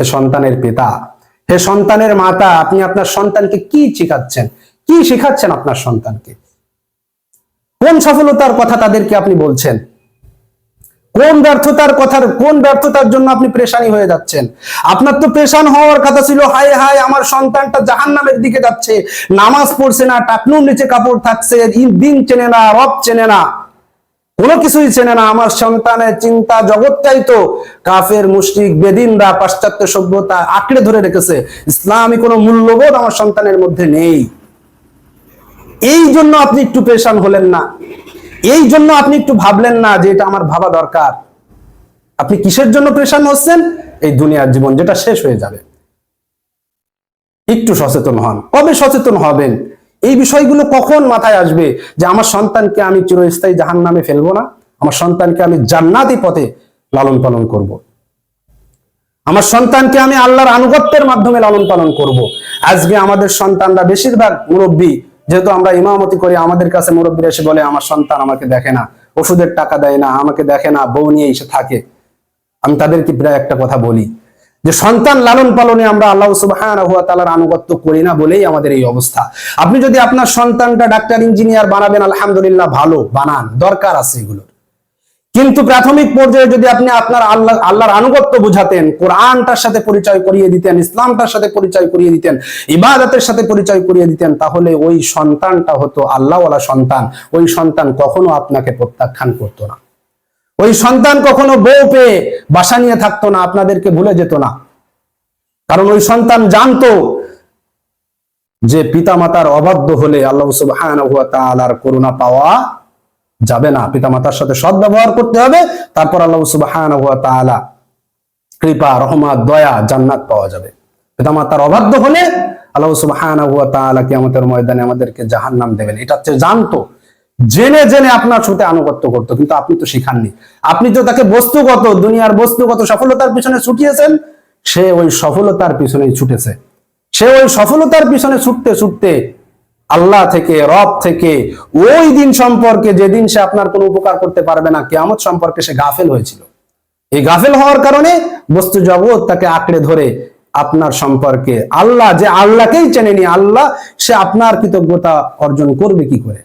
হে সন্তানের পিতা, হে সন্তানের মাতা, আপনি আপনার সন্তানকে কি শিখাচ্ছেন? কি শেখাচ্ছেন আপনার সন্তানকে? কোন সফলতার কথা তাদেরকে আপনি বলছেন? কোন ব্যর্থতার কথার, কোন ব্যর্থতার জন্য আপনি প্রেশানি হয়ে যাচ্ছেন? আপনার তো প্রেশান হওয়ার কথা ছিল, হায় হায়, আমার সন্তানটা জাহান নামের দিকে যাচ্ছে, নামাজ পড়ছে না, টাকনুর নিচে কাপড় থাকছে, দিন চেনে না, রব চেনে না। কোনো কিছুই চেনে না। আমার সন্তানের চিন্তা জগৎটাই তো কাফের, মুশরিক, বেদিনরা, পাশ্চাত্য সভ্যতা আঁকড়ে ধরে রেখেছে। ইসলামী কোনো মূল্যবোধ আমার সন্তানের মধ্যে নেই। এই জন্য আপনি একটু পেশান হলেন না। এই জন্য আপনি একটু ভাবলেন না যে এটা আমার ভাবা দরকার। আপনি কিসের জন্য পেশান হচ্ছেন? এই দুনিয়ার জীবন যেটা শেষ হয়ে যাবে। একটু সচেতন হন। কবে সচেতন হবেন? এই বিষয়গুলো কখন মাথায় আসবে যে আমার সন্তানকে আমি চিরস্থায়ী জাহান নামে ফেলব না আমার সন্তানকে আমি জান্নাতি পথে লালন পালন করব। আমার সন্তানকে আমি আল্লাহর আনুগত্যের মাধ্যমে লালন পালন করব। আজকে আমাদের সন্তানরা বেশিরভাগ মুরব্বী, যেহেতু আমরা ইমামতি করি, আমাদের কাছে মুরব্বীরা এসে বলে, আমার সন্তান আমাকে দেখে না, ওষুধের টাকা দেয় না, আমাকে দেখে না, বউ নিয়ে এসে থাকে আমি তাদেরকে প্রায় একটা কথা বলি যে সন্তান লালন পালনে আমরা আল্লাহ সুবহানাহু ওয়া তাআলার আনুগত্য করি না বলেই আমাদের এই অবস্থা। আপনি যদি আপনার সন্তানটা ডাক্তার, ইঞ্জিনিয়ার বানাবেন, আলহামদুলিল্লাহ ভালো, বানান, দরকার আছে এগুলো কিন্তু প্রাথমিক পর্যায়ে যদি আপনি আপনার আল্লাহ, আল্লাহর আনুগত্য বুঝাতেন, কোরআনটার সাথে পরিচয় করিয়ে দিতেন, ইসলামটার সাথে পরিচয় করিয়ে দিতেন, ইবাদতের সাথে পরিচয় করিয়ে দিতেন, তাহলে ওই সন্তানটা হতো আল্লাহওয়ালা সন্তান। ওই সন্তান কখনো আপনাকে প্রত্যাখ্যান করতো না। ওই সন্তান কখনো বউ পেয়ে বাসা নিয়ে থাকতো না, আপনাদেরকে ভুলে যেত না। কারণ ওই সন্তান জানতো যে পিতামাতার অবাধ্য হলে আল্লাহ তাআলার করুণা পাওয়া যাবে না। পিতামাতার সাথে সৎ ব্যবহার করতে হবে, তারপর আল্লাহ তাআলা কৃপা, রহমত, দয়া, জান্নাত পাওয়া যাবে। পিতামাতার অবাধ্য হলে আল্লাহ তাআলা কিয়ামতের ময়দানে আমাদেরকে জাহান্নাম দেবেন। এটা হচ্ছে জানতো। জেনে জেনে আপনার সাথে আনুগত্য করতো, কিন্তু আপনি তো শিখাননি। আপনি তো তাকে বস্তুগত, দুনিয়ার বস্তুগত সফলতার পিছনে ছুটিয়েছেন, সে ওই সফলতার পিছনেই ছুটেছে। সে ওই সফলতার পিছনে ছুটতে ছুটতে আল্লাহ থেকে, রব থেকে, ওই দিন সম্পর্কে যেদিন সে আপনার কোনো উপকার করতে পারবে না, কেয়ামত সম্পর্কে সে গাফেল হয়েছিল। এই গাফেল হওয়ার কারণে বস্তু জগৎ তাকে আঁকড়ে ধরে আপনার সম্পর্কে আল্লাহ, যে আল্লাহকেই চেনেনি, আল্লাহ সে আপনার কৃতজ্ঞতা অর্জন করবে কি করে?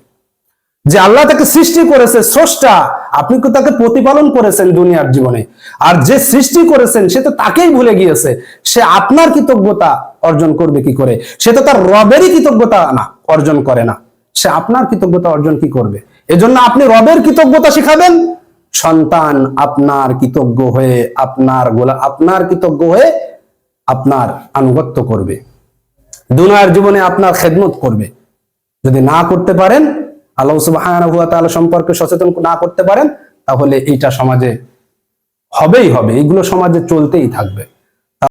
যে আল্লাহ তাকে সৃষ্টি করেছে স্রষ্টা, আপনি তো তাকে প্রতিপালন করেছেন দুনিয়ার জীবনে? আর যে সৃষ্টি করেছেন, সে তো তাকেই ভুলে গিয়েছে। সে আপনার কৃতজ্ঞতা অর্জন করবে কি করে? সে তো তার রবেরই কৃতজ্ঞতা না, অর্জন করে না। সে আপনার কৃতজ্ঞতা অর্জন কি করবে? এজন্য আপনি রবের কৃতজ্ঞতা শিখাবেন। সন্তান আপনার কৃতজ্ঞ হয়ে আপনার গোলা, আপনার কৃতজ্ঞ হয়ে আপনার আনুগত্য করবে। দুনিয়ার জীবনে আপনার খেদমত করবে। যদি না করতে পারেন আল্লাহ সুবাহ সম্পর্কে সচেতন না করতে পারেন, তাহলে এইটা সমাজে হবেই হবে, এগুলো সমাজে চলতেই থাকবে।